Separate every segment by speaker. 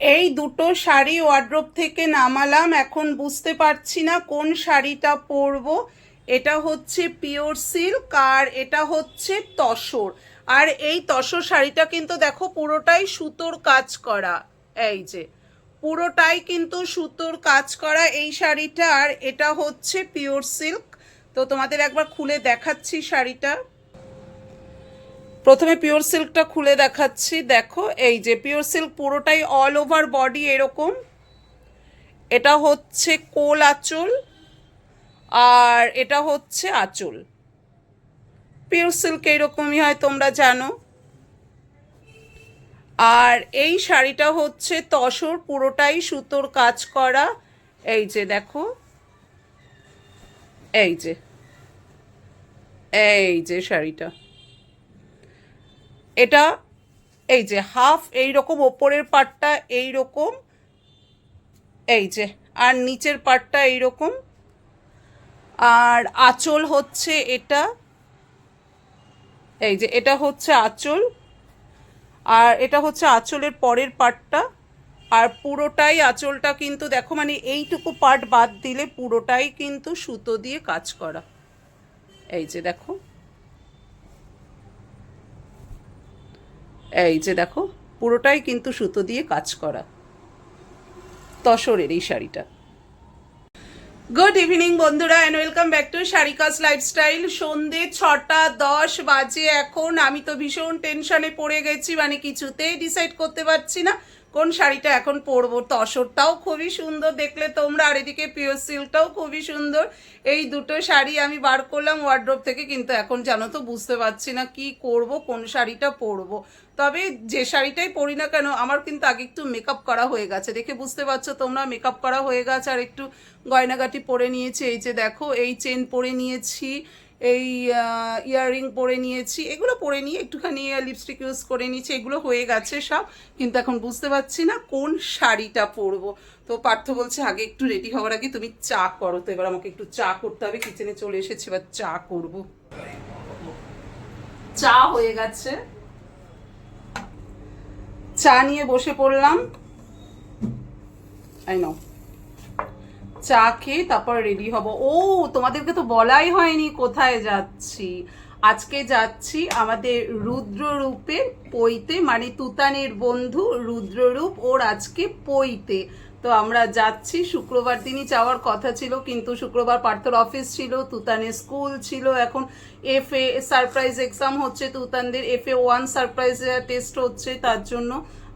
Speaker 1: এই দুটো শাড়ি ওয়ার্ড্রোব থেকে নামালাম। এখন বুঝতে পারছি না কোন শাড়িটা পরবো। এটা হচ্ছে পিওর সিল্ক আর এটা হচ্ছে তসর। আর এই তসর শাড়িটা কিন্তু দেখো পুরোটাই সুতোর কাজ করা। এই যে, পুরোটাই কিন্তু সুতোর কাজ করা এই শাড়িটা। আর এটা হচ্ছে পিওর সিল্ক তো তোমাদের একবার খুলে দেখাচ্ছি শাড়িটা। প্রথমে পিওর সিল্কটা খুলে দেখাচ্ছি। দেখো, এই যে পিওর সিল্ক পুরোটাই অল ওভার বডি এরকম। এটা হচ্ছে কোল আঁচল আর এটা হচ্ছে আঁচল। পিওর সিল্ক এইরকমই হয় তোমরা জানো। আর এই শাড়িটা হচ্ছে তসর, পুরোটাই সুতোর কাজ করা। এই যে দেখো, এই যে এই যে শাড়িটা। এটা এই যে হাফ এই রকম ওপরের পাটটা এই রকম এই যে, আর নিচের পাটটা এই রকম আর আঁচল হচ্ছে এটা, এই যে এটা হচ্ছে আঁচল, আর এটা হচ্ছে আঁচলের পরের পার্টটা আর পুরোটাই আঁচলটা কিন্তু দেখো মানে এইটুকু পার্ট বাদ দিলে পুরোটাই কিন্তু সুতো দিয়ে কাজ করা। এই যে দেখো এই যে দেখো, পুরোটাই কিন্তু সুতো দিয়ে কাজ করা। তসরের এই শাড়িটা। গুড ইভিনিং বন্ধুরা and welcome back to Sharika's lifestyle সন্ধে ছটা, দশ বাজে এখন। আমি তো ভীষণ টেনশনে পড়ে গেছি মানে কিছুতেই ডিসাইড করতে পারছি না। কোন শাড়িটা এখন পরবো? তসরটাও খুবই সুন্দর, দেখলে তোমরা। আর এদিকে পিওর সিল্কটাও খুবই সুন্দর। এই দুটো শাড়ি আমি বার করলাম ওয়ার্ড্রোব থেকে, কিন্তু এখন জানো তো বুঝতে পারছি না কি করব, কোন শাড়িটা পরবো। তবে যে শাড়িটাই পরি না কেন, আমার কিন্তু আগে একটু মেকআপ করা হয়ে গেছে। দেখে বুঝতে পারছ তোমরা মেকআপ করা হয়ে গেছে। আর একটু গয়নাগাটি পরে নিয়েছি, এই যে দেখো, এই চেন পরে নিয়েছি। এই ইয়াররিং পরে নিয়েছি। এগুলো পরে নিয়ে একটুখানি লিপস্টিক ইউজ করে নিয়েছি। এগুলো হয়ে গেছে সব। কিন্তু এখন বুঝতে পারছি না কোন শাড়িটা পরবো। তো পার্থ বলছে, আগে একটু রেডি হওয়ার আগে তুমি চা করো তো। এবার আমাকে একটু চা করতে হবে। কিচেনে চলে এসেছি, এবার চা করব। চা হয়ে গেছে। চা নিয়ে বসে পড়লাম। আই নাও চা খেয়ে তারপর রেডি হব। ও, তোমাদেরকে তো বলাই হয়নি কোথায় যাচ্ছি। আজকে যাচ্ছি আমাদের রুদ্ররূপের পইতে মানে তুতানের বন্ধু রুদ্ররূপ ওর আজকে পইতে তো আমরা যাচ্ছি, শুক্রবার দিনই যাওয়ার কথা ছিল, কিন্তু শুক্রবার পার্থর অফিস ছিল, তুতানের স্কুল ছিল, এখন এফ এ সারপ্রাইজ এক্সাম হচ্ছে, তুতানদের F A one surprise test হচ্ছে, তার জন্য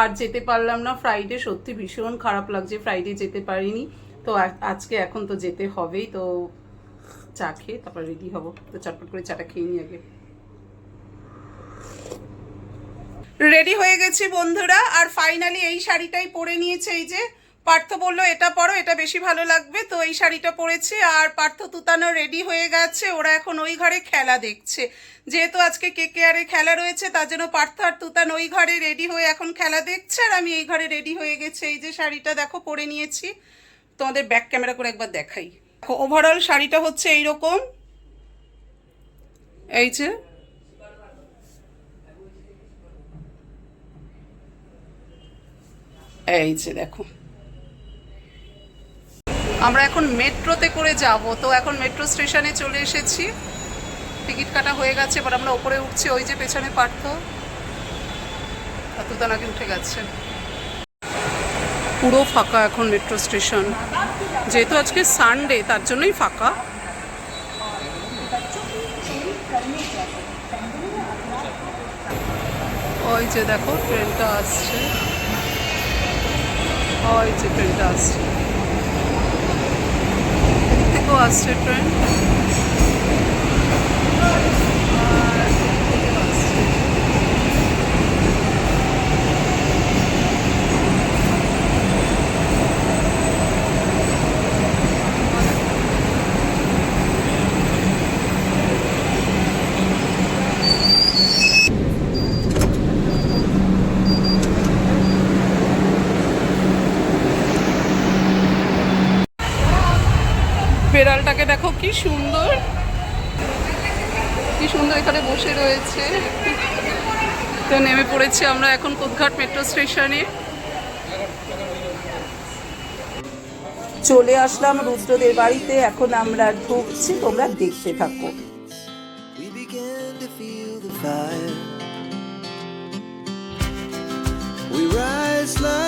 Speaker 1: আর যেতে পারলাম না। ফ্রাইডে সত্যি ভীষণ খারাপ লাগছে ফ্রাইডে যেতে পারিনি। তো আজকে এখন তো যেতে হবেই, তো চা খেয়ে তারপর রেডি হব। তো চটপট করে চাটা খেয়ে নিই আগে। রেডি হয়ে গেছি বন্ধুরা, আর ফাইনালি এই শাড়িটাই পরে নিয়েছে এই যে। পার্থ বলল, এটা পরো, এটা বেশি ভালো লাগবে। তো এই শাড়িটা পরেছি, আর পার্থ তুতানো রেডি হয়ে গেছে। ওরা এখন ওই ঘরে খেলা দেখছে। যেহেতু আজকে কে কে আরে খেলা রয়েছে, তার জন্য পার্থ আর তুতান ওই ঘরে রেডি হয়ে এখন খেলা দেখছে, আর আমি এই ঘরে রেডি হয়ে গেছে। এই যে শাড়িটা দেখো, পরে নিয়েছি। তোমাদের ব্যাক ক্যামেরা করে একবার দেখাই। ওভারঅল শাড়িটা হচ্ছে এইরকম। এই যে। এই যে, দেখো। আমরা এখন মেট্রোতে করে যাব, তো এখন মেট্রো স্টেশনে চলে এসেছি। টিকিট কাটা হয়ে গেছে, এবার আমরা ওপরে উঠছি, ওই যে পেছনে পার্থ। আগে উঠে গেছে। পুরো ফাঁকা এখন মেট্রো স্টেশন যেহেতু আজকে সানডে তার জন্যই ফাঁকা। ওই যে দেখো, ট্রেনটা আসছে। ওই যে ট্রেনটা আসছে। থেকেও আসছে ট্রেন। বেড়ালটাকে দেখো কি সুন্দর। কি সুন্দর এখানে বসে রয়েছে। তো নেমে পড়েছি আমরা এখন কোদঘাট মেট্রো স্টেশনে চলে আসলাম রুদ্রদের বাড়িতে এখন আমরা ঢুকছি তোমরা দেখতে থাকো।
Speaker 2: We rise like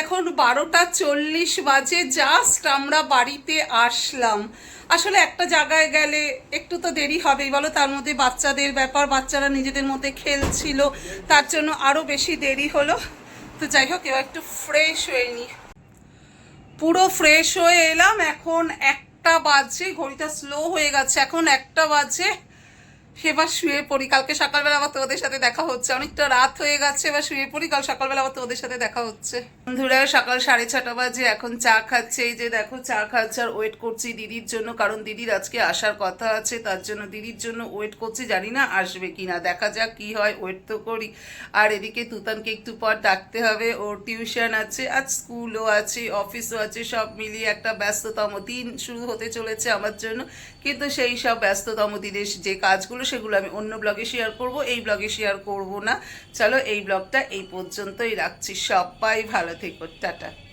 Speaker 1: এখন বারোটা চল্লিশ বাজে জাস্ট আমরা বাড়িতে আসলাম। আসলে একটা জায়গায় গেলে একটু তো দেরি হবেই, বলো? তার মধ্যে বাচ্চাদের ব্যাপার, বাচ্চারা নিজেদের মধ্যে খেলছিল, তার জন্য আরও বেশি দেরি হলো। তো যাই হোক, এবার একটু ফ্রেশ হয়ে নি। পুরো ফ্রেশ হয়ে এলাম, এখন একটা বাজে, ঘড়িটা স্লো হয়ে গেছে, এখন একটা বাজে এবার শুয়ে পড়ি। কালকে সকালবেলা আবার তোদের সাথে দেখা হচ্ছে। অনেকটা রাত হয়ে গেছে, এবার শুয়ে পড়ি। কাল সকালবেলা আবার তোদের সাথে দেখা হচ্ছে। বন্ধুরা, সকাল সাড়ে ছটা বাজে, এখন চা খাচ্ছে। এই যে দেখো, চা খাচ্ছে আর ওয়েট করছি দিদির জন্য, কারণ দিদির আজকে আসার কথা আছে, তার জন্য দিদির জন্য ওয়েট করছি। জানি না আসবে কি না দেখা যাক কি হয় ওয়েট তো করি। আর এদিকে তুতানকে একটু পর ডাকতে হবে। ওর টিউশন আছে আজ স্কুলও আছে অফিসও আছে, সব মিলিয়ে একটা ব্যস্ততম দিন শুরু হতে চলেছে আমার জন্য। কিন্তু সেই সব ব্যস্ততম দিনের যে কাজগুলো সেগুলো আমি অন্য ব্লগে শেয়ার করব, এই ব্লগে শেয়ার করব না। চলো এই ব্লগটা এই পর্যন্তই রাখছি। সবাই ভালো থেকো। টাটা।